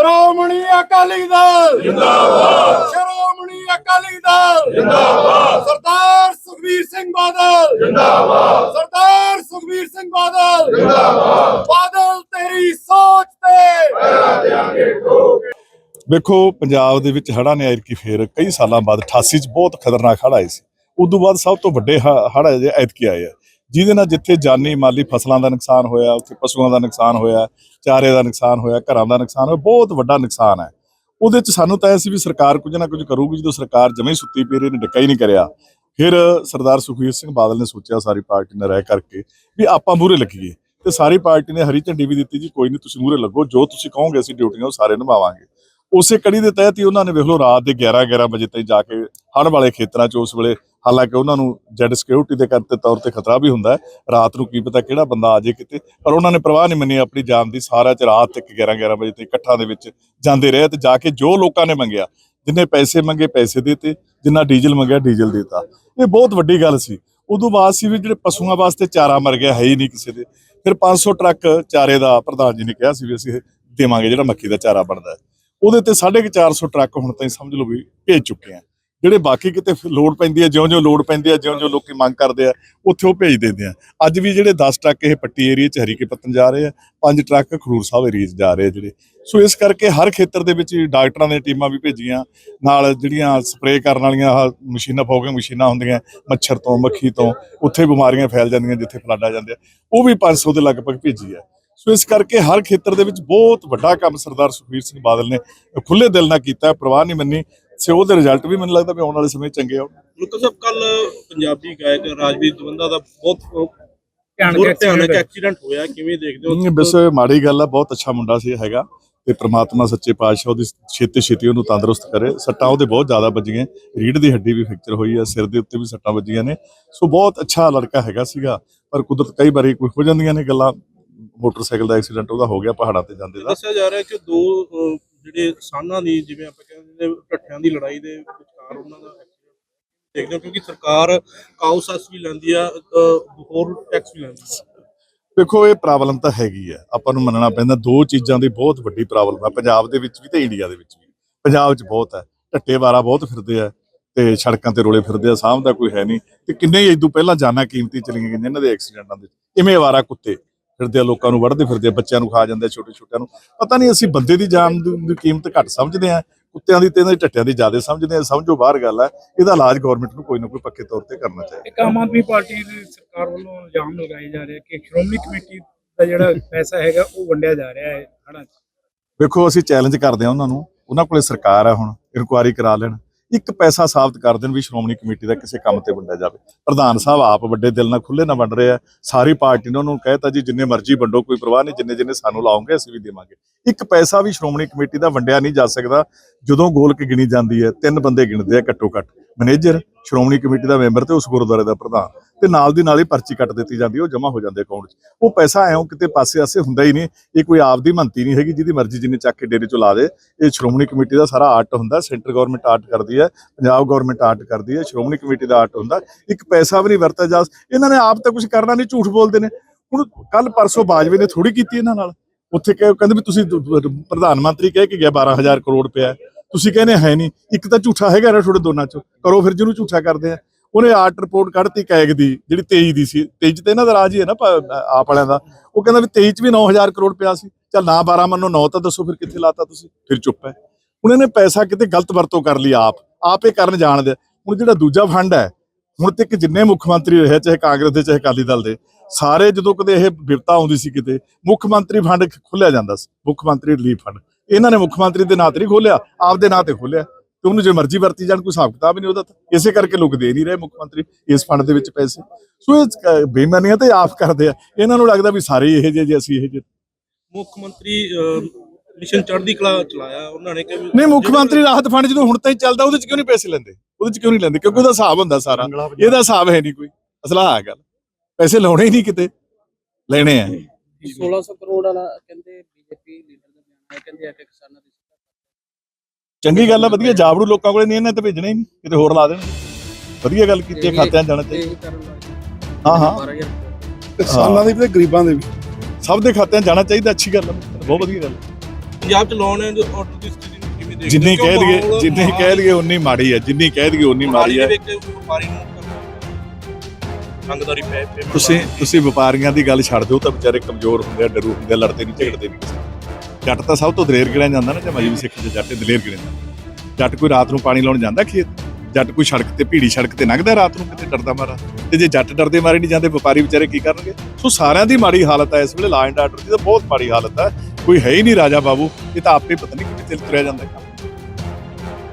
ਸ਼੍ਰੋਮਣੀ ਅਕਾਲੀ ਦਲ। ਜਿੰਦਾਬਾਦ। ਸ਼੍ਰੋਮਣੀ ਅਕਾਲੀ ਦਲ। ਜਿੰਦਾਬਾਦ। ਸਰਦਾਰ ਸੁਖਬੀਰ ਸਿੰਘ ਬਾਦਲ। ਜਿੰਦਾਬਾਦ। ਸਰਦਾਰ ਸੁਖਬੀਰ ਸਿੰਘ ਬਾਦਲ। ਜਿੰਦਾਬਾਦ। ਬਾਦਲ ਤੇਰੀ ਸੋਚ ਤੇ। ਵੇਖੋ ਪੰਜਾਬ ਦੇ ਵਿੱਚ ਹੜ੍ਹਾਂ ਨੇ ਐਤਕੀ ਫੇਰ ਕਈ ਸਾਲਾਂ ਬਾਅਦ 88 ਚ ਬਹੁਤ ਖਤਰਨਾਕ ਹੜ੍ਹ ਆਏ ਸੀ। ਉਦੋਂ ਬਾਅਦ ਸਭ ਤੋਂ ਵੱਡੇ ਹੜ੍ਹ ਜੇ ਐਤਕੀ ਆਏ ਆ। ਜਿਹਦੇ ਨਾਲ ਜਿੱਥੇ ਜਾਨੀ ਮਾਲੀ ਫਸਲਾਂ ਦਾ ਨੁਕਸਾਨ ਹੋਇਆ, ਉੱਥੇ ਪਸ਼ੂਆਂ ਦਾ ਨੁਕਸਾਨ ਹੋਇਆ, ਚਾਰੇ ਦਾ ਨੁਕਸਾਨ ਹੋਇਆ, ਘਰਾਂ ਦਾ ਨੁਕਸਾਨ ਹੋਇਆ, ਬਹੁਤ ਵੱਡਾ ਨੁਕਸਾਨ ਹੈ। ਉਹਦੇ ਚ ਸਾਨੂੰ ਤਾਂ ਐ ਸੀ ਵੀ ਸਰਕਾਰ ਕੁਝ ਨਾ ਕੁਝ ਕਰੂਗੀ, ਜਦੋਂ ਸਰਕਾਰ ਜਮੇ ਸੁੱਤੀ ਪਈ ਰਹੀ ਨੇ ਡਿੱਕਾ ਹੀ ਨਹੀਂ ਕਰਿਆ। ਫਿਰ ਸਰਦਾਰ ਸੁਖਬੀਰ ਸਿੰਘ ਬਾਦਲ ਨੇ ਸੋਚਿਆ ਸਾਰੀ ਪਾਰਟੀ ਨੇ ਰਹਿ ਕਰਕੇ ਵੀ ਆਪਾਂ ਮੂਹਰੇ ਲੱਗੀਏ। ਤੇ ਸਾਰੀ ਪਾਰਟੀ ਨੇ ਹਰੀ ਝੰਡੀ ਵੀ ਦਿੱਤੀ ਜੀ, ਕੋਈ ਨਹੀਂ ਤੁਸੀਂ ਮੂਹਰੇ ਲੱਗੋ, ਜੋ ਤੁਸੀਂ ਕਹੋਗੇ ਅਸੀਂ ਡਿਊਟੀਆਂ ਉਹ ਸਾਰੇ ਨਿਭਾਵਾਂਗੇ। ਉਸੇ ਕੜੀ ਦੇ ਤਹਿਤ ਹੀ ਉਹਨਾਂ ਨੇ ਵੇਖ ਲਓ ਰਾਤ ਦੇ 11 11 ਵਜੇ ਤਾਈਂ ਜਾ ਕੇ ਹੜ੍ਹ ਵਾਲੇ ਖੇਤਰਾਂ 'ਚ, ਉਸ ਵੇਲੇ ਹਾਲਾਂਕਿ ਉਹਨਾਂ ਨੂੰ ਜੈਡ ਸਿਕਿਉਰਿਟੀ ਦੇ ਕਰਤੇ ਤੌਰ ਤੇ ਖਤਰਾ ਵੀ ਹੁੰਦਾ ਰਾਤ ਨੂੰ ਕੀ ਪਤਾ ਕਿਹੜਾ ਬੰਦਾ ਆ ਜੇ ਕਿਤੇ, ਪਰ ਉਹਨਾਂ ਨੇ ਪਰਵਾਹ ਨਹੀਂ ਮੰਨੀ ਆਪਣੀ ਜਾਨ ਦੀ। ਸਾਰਾ ਚ ਰਾਤ ਤੱਕ 11 11 ਵਜੇ ਤੱਕ ਇਕੱਠਾਂ ਦੇ ਵਿੱਚ ਜਾਂਦੇ ਰਹੇ ਤੇ ਜਾ ਕੇ ਜੋ ਲੋਕਾਂ ਨੇ ਮੰਗਿਆ, ਜਿੰਨੇ ਪੈਸੇ ਮੰਗੇ ਪੈਸੇ ਦਿੱਤੇ ਜਿੰਨਾ ਡੀਜ਼ਲ ਮੰਗਿਆ ਡੀਜ਼ਲ ਦਿੱਤਾ। ਇਹ ਬਹੁਤ ਵੱਡੀ ਗੱਲ ਸੀ। ਉਦੋਂ ਬਾਅਦ ਸੀ ਵੀ ਜਿਹੜੇ ਪਸ਼ੂਆਂ ਵਾਸਤੇ ਚਾਰਾ ਮਰ ਗਿਆ, ਹੈ ਹੀ ਨਹੀਂ ਕਿਸੇ ਦੇ। ਫਿਰ 500 ਟਰੱਕ ਚਾਰੇ ਦਾ ਪ੍ਰਧਾਨ ਜੀ ਨੇ ਕਿਹਾ ਸੀ ਵੀ ਅਸੀਂ ਦੇਵਾਂਗੇ ਜਿਹੜਾ ਮੱਕੀ ਦਾ ਚਾਰਾ ਬਣਦਾ ਉਹਦੇ ਤੇ 450 ਟਰੱਕ ਹੁਣ ਤਾਈਂ ਸਮਝ ਲਓ ਵੀ ਭੇਜ ਚੁੱਕੇ ਆ। ਜਿਹੜੇ ਬਾਕੀ ਕਿਤੇ ਫਿਰ ਲੋਡ ਪੈਂਦੀ ਹੈ, ਜਿਉਂ-ਜਿਉਂ ਲੋਡ ਪੈਂਦੀ ਹੈ, ਜਿਉਂ-ਜਿਉਂ ਲੋਕੀ ਮੰਗ ਕਰਦੇ ਆ, ਉੱਥੇ ਉਹ ਭੇਜ ਦਿੰਦੇ ਆ। ਅੱਜ ਵੀ ਜਿਹੜੇ 10 ਟਰੱਕ ਇਹ ਪੱਟੀ ਏਰੀਆ ਚ ਹਰੀਕੇ ਪੱਤਨ ਜਾ ਰਹੇ ਆ, ਪੰਜ ਟਰੱਕ ਖਰੂਰ ਸਾਹਿਬ ਏਰੀਆ ਚ ਜਾ ਰਹੇ ਆ ਜਿਹੜੇ। ਸੋ ਇਸ ਕਰਕੇ ਹਰ ਖੇਤਰ ਦੇ ਵਿੱਚ ਡਾਕਟਰਾਂ ਦੀਆਂ ਟੀਮਾਂ ਵੀ ਭੇਜੀਆਂ, ਨਾਲ ਜਿਹੜੀਆਂ ਸਪਰੇਅ ਕਰਨ ਵਾਲੀਆਂ ਮਸ਼ੀਨਾਂ, ਫੋਗਿੰਗ ਮਸ਼ੀਨਾਂ ਹੁੰਦੀਆਂ, ਮੱਛਰ ਤੋਂ, ਮੱਖੀ ਤੋਂ, ਉੱਥੇ ਬਿਮਾਰੀਆਂ ਫੈਲ ਜਾਂਦੀਆਂ ਜਿੱਥੇ ਫਲੱਡ ਆ ਜਾਂਦੇ ਆ। ਉਹ ਵੀ 500 ਦੇ ਲਗਭਗ ਭੇਜੀ ਆ। ਸੋ ਇਸ ਕਰਕੇ ਹਰ ਖੇਤਰ ਦੇ ਵਿੱਚ ਬਹੁਤ ਵੱਡਾ ਕੰਮ ਸਰਦਾਰ ਸੁਖਬੀਰ ਸਿੰਘ ਬਾਦਲ ਨੇ ਖੁੱਲੇ ਦਿਲ ਨਾਲ ਕੀਤਾ, ਪ੍ਰਵਾਹ ਨਹੀਂ ਮੰਨੀ। ਸੇ ਉਹਦੇ ਰਿਜ਼ਲਟ ਵੀ ਮੈਨੂੰ ਲੱਗਦਾ ਵੀ ਆਉਣ ਵਾਲੇ ਸਮੇਂ ਚੰਗੇ ਆਉਣ। ਲੋਕਾਂ ਸਾਹਿਬ ਕੱਲ ਪੰਜਾਬੀ ਗਾਇਕ ਰਾਜਵੀਰ ਦਵੰਦਾ ਦਾ ਬਹੁਤ ਭਿਆਨਕ ਐਕਸੀਡੈਂਟ ਹੋਇਆ। ਕਿਵੇਂ ਦੇਖਦੇ ਹੋ? ਨਹੀਂ ਵੈਸੇ ਮਾੜੀ ਗੱਲ ਆ ਬਹੁਤ ਅੱਛਾ ਮੁੰਡਾ ਸੀ ਹੈਗਾ ਤੇ ਪ੍ਰਮਾਤਮਾ ਸੱਚੇ ਪਾਤਸ਼ਾਹ ਉਹਦੀ ਛੇਤੀ ਛੇਤੀ ਉਹਨੂੰ ਤੰਦਰੁਸਤ ਕਰੇ। ਸੱਟਾਂ ਉਹਦੇ ਬਹੁਤ ਜ਼ਿਆਦਾ ਵੱਜੀਆਂ। ਰੀੜ ਦੀ ਹੱਡੀ ਵੀ ਫ੍ਰੈਕਚਰ ਹੋਈ ਆ ਸਿਰ ਦੇ ਉੱਤੇ ਵੀ ਸੱਟਾਂ ਵੱਜੀਆਂ ਨੇ। ਸੋ ਬਹੁਤ ਅੱਛਾ ਲੜਕਾ ਹੈਗਾ ਸੀਗਾ ਪਰ ਕੁਦਰਤ ਕਈ ਵਾਰੀ ਕੋਈ ਹੋ ਜਾਂਦੀਆਂ ਨੇ ਗੱਲਾਂ। ਮੋਟਰਸਾਈਕਲ ਦਾ ਐਕਸੀਡੈਂਟ ਉਹਦਾ ਹੋ ਗਿਆ ਪਹਾੜਾਂ ਤੇ ਜਾਂਦੇ ਦਾ। ਦੱਸਿਆ ਜਾ ਰਿਹਾ ਕਿ ਦੋ ਜਿਹੜੇ ਸਾਨਾਂ ਦੀ ਜਿਵੇਂ ਆਪਾਂ ਕਹਿੰਦੇ ਢੱਠਿਆਂ ਦੀ ਲੜਾਈ ਦੇ ਵਿਚਕਾਰ ਉਹਨਾਂ ਦਾ accident ਦੇਖਦੇ ਹੋ, ਕਿਉਂਕਿ ਸਰਕਾਰ ਕਾਉਸਸ ਵੀ ਲੈਂਦੀ ਆ ਹੋਰ ਟੈਕਸ ਵੀ ਲੈਂਦੀ ਆ। ਦੇਖੋ, ਇਹ ਪ੍ਰੋਬਲਮ ਤਾਂ ਹੈਗੀ ਆ। ਆਪਾਂ ਨੂੰ ਮੰਨਣਾ ਪੈਂਦਾ, ਦੋ ਚੀਜ਼ਾਂ ਦੀ ਬਹੁਤ ਵੱਡੀ ਪ੍ਰੋਬਲਮ ਆ, ਪੰਜਾਬ ਦੇ ਵਿੱਚ ਵੀ ਤੇ ਇੰਡੀਆ ਦੇ ਵਿੱਚ ਵੀ। ਪੰਜਾਬ 'ਚ ਬਹੁਤ ਹੈ ਢੱਟੇ ਵਾਰਾ ਬਹੁਤ ਫਿਰਦੇ ਆ ਤੇ ਸੜਕਾਂ ਤੇ ਰੋਲੇ ਫਿਰਦੇ ਆ, ਸਾਂਭ ਦਾ ਕੋਈ ਹੈ ਨਹੀਂ। ਤੇ ਕਿੰਨੇ ਇਦੋਂ ਪਹਿਲਾਂ ਜਾਨਾਂ ਕੀਮਤੀ ਚਲੀਆਂ ਗਈਆਂ ਇਹਨਾਂ ਦੇ ਐਕਸੀਡੈਂਟਾਂ ਦੇ ਇਵੇਂ ਵਾਰਾ ਕੁੱਤੇ ਫਿਰਦੇ ਆ, ਲੋਕਾਂ ਨੂੰ ਵੜਦੇ ਫਿਰਦੇ ਆ, ਬੱਚਿਆਂ ਨੂੰ ਖਾ ਜਾਂਦੇ ਛੋਟੇ ਛੋਟਿਆਂ ਨੂੰ। ਪਤਾ ਨਹੀਂ ਅਸੀਂ ਬੰਦੇ ਦੀ ਜਾਨ ਦੀ ਦੀ ਕੀਮਤ ਘੱਟ ਸਮਝਦੇ ਆ ਕੁੱਤਿਆਂ ਦੀ ਤੇ ਇਹਨਾਂ ਦੀ ਢੱਟਿਆਂ ਦੀ ਜ਼ਿਆਦਾ ਸਮਝਦੇ ਆ ਸਮਝੋ ਬਾਹਰ ਗੱਲ ਹੈ ਇਹਦਾ ਇਲਾਜ ਗਵਰਨਮੈਂਟ ਨੂੰ ਕੋਈ ਨਾ ਕੋਈ ਪੱਕੇ ਤੌਰ ਤੇ ਕਰਨਾ ਚਾਹੀਦਾ। ਇੱਕ ਆਮ ਆਦਮੀ ਪਾਰਟੀ ਦੀ ਸਰਕਾਰ ਵੱਲੋਂ ਇਲਜ਼ਾਮ ਲਗਾਏ ਜਾ ਰਹੇ ਕਿ ਸ਼੍ਰੋਮਣੀ ਕਮੇਟੀ ਦਾ ਜਿਹੜਾ ਪੈਸਾ ਹੈਗਾ ਉਹ ਵੰਡਿਆ ਜਾ ਰਿਹਾ ਹੈ ਹੜਾਂ 'ਚ। ਵੇਖੋ ਅਸੀਂ ਚੈਲੰਜ ਕਰਦੇ ਹਾਂ ਉਹਨਾਂ ਨੂੰ ਉਹਨਾਂ ਕੋਲੇ ਸਰਕਾਰ ਹੈ ਹੁਣ ਇਨਕੁਆਇਰੀ ਕਰਾ ਲੈਣ। ਇੱਕ ਪੈਸਾ ਸਾਬਤ ਕਰ ਦੇਣ ਵੀ ਸ਼੍ਰੋਮਣੀ ਕਮੇਟੀ ਦਾ ਕਿਸੇ ਕੰਮ ਤੇ ਵੰਡਿਆ ਜਾਵੇ। ਪ੍ਰਧਾਨ ਸਾਹਿਬ ਆਪ ਵੱਡੇ ਦਿਲ ਨਾਲ ਖੁੱਲੇ ਨਾਲ ਵੰਡ ਰਹੇ ਆ। ਸਾਰੀ ਪਾਰਟੀ ਨੇ ਉਹਨਾਂ ਉਹਨੂੰ ਕਹਿਤਾ ਜੀ, ਜਿੰਨੇ ਮਰਜ਼ੀ ਵੰਡੋ, ਕੋਈ ਪਰਵਾਹ ਨਹੀਂ, ਜਿੰਨੇ ਜਿੰਨੇ ਸਾਨੂੰ ਲਾਓਗੇ, ਅਸੀਂ ਵੀ ਦੇਵਾਂਗੇ। ਇੱਕ ਪੈਸਾ ਵੀ ਸ਼੍ਰੋਮਣੀ ਕਮੇਟੀ ਦਾ ਵੰਡਿਆ ਨਹੀਂ ਜਾ ਸਕਦਾ। ਜਦੋਂ ਗੋਲਕ ਗਿਣੀ ਜਾਂਦੀ ਹੈ, ਤਿੰਨ ਬੰਦੇ ਗਿਣਦੇ ਆ ਘੱਟੋ ਘੱਟ। ਮੈਨੇਜਰ ਸ਼੍ਰੋਮਣੀ ਕਮੇਟੀ ਦਾ ਮੈਂਬਰ ਤੇ ਉਸ ਗੁਰਦੁਆਰੇ ਦਾ ਪ੍ਰਧਾਨ ਤੇ ਨਾਲ ਦੀ ਨਾਲ ਹੀ ਪਰਚੀ ਕੱਟ ਦਿੱਤੀ ਜਾਂਦੀ ਹੈ, ਉਹ ਜਮ੍ਹਾਂ ਹੋ ਜਾਂਦੇ ਅਕਾਊਂਟ 'ਚ। ਉਹ ਪੈਸਾ ਐਂ ਕਿਤੇ ਪਾਸੇ ਆਸੇ ਹੁੰਦਾ ਹੀ ਨਹੀਂ ਇਹ ਕੋਈ ਆਪਦੀ ਮੰਤੀ ਨਹੀਂ ਹੈਗੀ ਜਿਹਦੀ ਮਰਜ਼ੀ ਜਿੰਨੇ ਚੱਕ ਕੇ ਡੇਰੇ 'ਚ ਲਾ ਦੇ। ਇਹ ਸ਼੍ਰੋਮਣੀ ਕਮੇਟੀ ਦਾ ਸਾਰਾ ਆਰਟ ਹੁੰਦਾ ਸੈਂਟਰ ਗਵਰਨਮੈਂਟ ਆਰਟ ਕਰਦੀ ਹੈ ਪੰਜਾਬ ਗਵਰਨਮੈਂਟ ਆਰਟ ਕਰਦੀ ਹੈ ਸ਼੍ਰੋਮਣੀ ਕਮੇਟੀ ਦਾ ਆਰਟ ਹੁੰਦਾ। ਇੱਕ ਪੈਸਾ ਵੀ ਨਹੀਂ ਵਰਤਿਆ ਜਾ ਇਹਨਾਂ ਨੇ ਆਪ ਤਾਂ ਕੁਝ ਕਰਨਾ ਨਹੀਂ ਝੂਠ ਬੋਲਦੇ ਨੇ। ਹੁਣ ਕੱਲ ਪਰਸੋਂ ਬਾਜਵੇ ਨੇ ਥੋੜੀ ਕੀਤੀ ਇਹਨਾਂ ਨਾਲ। ਉੱਥੇ ਕਹੇ ਕਹਿੰਦੇ ਵੀ ਤੁਸੀਂ ਪ੍ਰਧਾਨ ਮੰਤਰੀ ਕਹਿ ਕੇ ਗਿਆ 12000 ਕਰੋੜ ਰੁਪਇਆ। ਤੁਸੀਂ ਕਹਿੰਦੇ ਹੈ ਨਹੀਂ, ਇੱਕ ਤਾਂ ਝੂਠਾ ਹੈਗਾ ਨਾ ਤੁਹਾਡੇ ਦੋਨਾਂ ਚੋਂ। ਕਰੋ ਫਿਰ ਜਿਹਨੂੰ ਝੂਠਾ ਕਰਦੇ ਆ। ਉਹਨੇ ਆਰਟ ਰਿਪੋਰਟ ਕੱਢਤੀ ਕੈਗ ਦੀ, ਜਿਹੜੀ 23 ਦੀ ਸੀ। 23 ਚ ਤੇ ਇਹਨਾਂ ਦਾ ਰਾਜ ਹੀ ਹੈ ਨਾ ਆਪ ਵਾਲਿਆਂ ਦਾ। ਉਹ ਕਹਿੰਦਾ ਵੀ 23 ਚ ਵੀ 9000 ਕਰੋੜ ਪਿਆ ਸੀ। ਚੱਲ ਨਾ 12 ਮੰਨੋ 9 ਤਾਂ ਦੱਸੋ ਫਿਰ ਕਿੱਥੇ ਲਾਤਾ ਤੁਸੀਂ? ਫਿਰ ਚੁੱਪ ਹੈ। ਹੁਣ ਇਹਨੇ ਪੈਸਾ ਕਿਤੇ ਗਲਤ ਵਰਤੋਂ ਕਰ ਲਈ ਆਪ। ਆਪ ਇਹ ਕਰਨ ਜਾਣਦੇ ਆ। ਹੁਣ ਜਿਹੜਾ ਦੂਜਾ ਫੰਡ ਹੈ, ਹੁਣ ਤੱਕ ਜਿੰਨੇ ਮੁੱਖ ਮੰਤਰੀ ਰਹੇ ਚਾਹੇ ਕਾਂਗਰਸ ਦੇ, ਚਾਹੇ ਅਕਾਲੀ ਦਲ ਦੇ, ਸਾਰੇ ਜਦੋਂ ਕਦੇ ਇਹ ਵਿਪਤਾ ਆਉਂਦੀ ਸੀ ਕਿਤੇ, ਮੁੱਖ ਮੰਤਰੀ ਫੰਡ ਖੁੱਲਿਆ ਜਾਂਦਾ ਸੀ। ਮੁੱਖ ਮੰਤਰੀ ਰਿਲੀਫ ਫੰਡ। ਇਹਨਾਂ ਨੇ ਮੁੱਖ ਮੰਤਰੀ ਦੇ ਨਾਂ ਤੇ ਨਹੀਂ ਖੋਲਿਆ ਆਪਦੇ ਨਾਂ ਤੇ ਖੋਲਿਆ ਤੇ ਉਹਨੂੰ ਜੇ ਮਰਜ਼ੀ ਵਰਤੀ ਜਾਣ ਕੋਈ ਹਿਸਾਬ ਕਿਤਾਬ ਨਹੀਂ ਉਹਦਾ ਤਾਂ। ਇਸੇ ਕਰਕੇ ਲੋਕ ਦੇ ਨਹੀਂ ਰਹੇ ਮੁੱਖ ਮੰਤਰੀ ਇਸ ਫੰਡ ਦੇ ਵਿੱਚ ਪੈਸੇ। ਸੋ ਇਹ ਬੇਈਮਾਨੀਆਂ ਤੇ ਆਪ ਕਰਦੇ ਆ। ਇਹਨਾਂ ਨੂੰ ਲੱਗਦਾ ਵੀ ਸਾਰੇ ਇਹੋ ਜਿਹੇ ਜੇ ਅਸੀਂ ਇਹੋ ਜਿਹੇ। ਮੁੱਖ ਮੰਤਰੀ ਮਿਸ਼ਨ ਚੜ੍ਹਦੀ ਕਲਾ ਚਲਾਇਆ ਉਹਨਾਂ ਨੇ ਕਿ ਵੀ- ਨਹੀਂ ਮੁੱਖ ਮੰਤਰੀ ਰਾਹਤ ਫੰਡ ਜਦੋਂ ਹੁਣ ਤਾਈਂ ਚੱਲਦਾ ਉਹਦੇ ਚ ਕਿਉਂ ਨਹੀਂ ਪੈਸੇ ਲੈਂਦੇ? ਉਹਦੇ ਚ ਕਿਉਂ ਨਹੀਂ ਲੈਂਦੇ? ਕਿਉਂਕਿ ਉਹਦਾ ਹਿਸਾਬ ਹੁੰਦਾ ਸਾਰਾ। ਇਹਦਾ ਹਿਸਾਬ ਹੈ ਨਹੀਂ ਕੋਈ। ਅਸਲਾ ਹੈ ਗੱਲ। ਪੈਸੇ ਲਾਉਣੇ ਹੀ ਨਹੀਂ ਕਿਤੇ। ਲੈਣੇ ਆ। 1600 ਕਰੋੜ ਵਾਲਾ ਕਹਿੰਦੇ ਬੀਜੇਪੀ ਲੀਡਰ ਦਾ ਬਿਆਨ ਹੈ ਕਹਿੰਦੇ ਆ ਕਿ ਕਿਸਾਨਾਂ ਦੀ ਚੰਗੀ ਗੱਲ ਆ ਵਧੀਆ ਜਾਬੜੂ ਲੋਕਾਂ ਕੋਲੇ ਨਹੀਂ ਇਹਨਾਂ ਤੇ ਭੇਜਣਾ ਹੀ ਨਹੀਂ। ਕਿਤੇ ਹੋਰ ਲਾ ਦੇਣਗੇ। ਵਧੀਆ ਗੱਲ ਕੀਤੀ ਹੈ, ਖਾਤਿਆਂ ਜਾਣਾ ਲੱਗੇ ਹਾਂ ਹਾਂ। 12000 ਕਿਸਾਨਾਂ ਦੀ ਵੀ ਤੇ ਗਰੀਬਾਂ ਦੀ ਵੀ। ਸਭ ਦੇ ਖਾਤਿਆਂ ਜਾਣਾ ਚਾਹੀਦਾ ਅੱਛੀ ਗੱਲ ਆ। ਬਹੁਤ ਵਧੀਆ ਗੱਲ। ਪੰਜਾਬ ਚ ਲਾਉਣ ਐਂਡ ਆਰਡਰ ਦੀ ਸਥਿਤੀ ਨੂੰ ਕਿਵੇਂ ਦੇਖਦੇ ਜਿੰਨੀ ਹੋ? ਕਹਿ ਮਾਹੌਲ- ਜਿੰਨੀ ਕਹਿ ਦਈਏ ਉਨੀ ਮਾੜੀ ਹੈ ਜਿੰਨੀ ਕਹਿ ਦਈਏ ਉਨੀ ਮਾੜੀ ਹੈ ਤੁਸੀਂ ਤੁਸੀਂ ਵਪਾਰੀਆਂ ਦੀ ਗੱਲ ਛੱਡ ਦਿਓ ਤਾਂ ਵਿਚਾਰੇ ਕਮਜ਼ੋਰ ਹੁੰਦੇ ਆ ਡਰੂ ਹੁੰਦੇ ਆ ਲੜਦੇ ਨਹੀਂ ਝਗੜਦੇ ਨਹੀਂ। ਜੱਟ ਤਾਂ ਸਭ ਤੋਂ ਦਲੇਰ ਗਿਣਿਆ ਜਾਂਦਾ ਨਾ, ਜੇ ਮਜਬੀ ਸਿੱਖ ਦੇ ਜੱਟ ਦਲੇਰ ਗਿਣਿਆ ਜਾਂਦਾ। ਜੱਟ ਕੋਈ ਰਾਤ ਨੂੰ ਪਾਣੀ ਲਾਉਣ ਜਾਂਦਾ ਖੇਤ? ਜੱਟ ਕੋਈ ਸੜਕ ਤੇ, ਭੀੜੀ ਸੜਕ ਤੇ ਲੰਘਦਾ ਰਾਤ ਨੂੰ ਕਿਤੇ ਡਰਦਾ ਮਾਰਾ? ਤੇ ਜੇ ਜੱਟ ਡਰਦੇ ਮਾਰੇ ਨਹੀਂ ਜਾਂਦੇ, ਵਪਾਰੀ ਵਿਚਾਰੇ ਕੀ ਕਰਨਗੇ? ਸੋ ਸਾਰਿਆਂ ਦੀ ਮਾੜੀ ਹਾਲਤ ਹੈ ਇਸ ਵੇਲੇ ਲਾ ਐਂਡ ਆਰਡਰ ਦੀ ਤਾਂ ਬਹੁਤ ਮਾੜੀ ਹਾਲਤ ਹੈ ਕੋਈ ਹੈ ਹੀ ਨਹੀਂ ਰਾਜਾ ਬਾਬੂ, ਇਹ ਤਾਂ ਆਪੇ ਪਤਾ ਨਹੀਂ ਕਿੱਥੇ ਤੁਰਿਆ ਜਾਂਦਾ। ਹੈ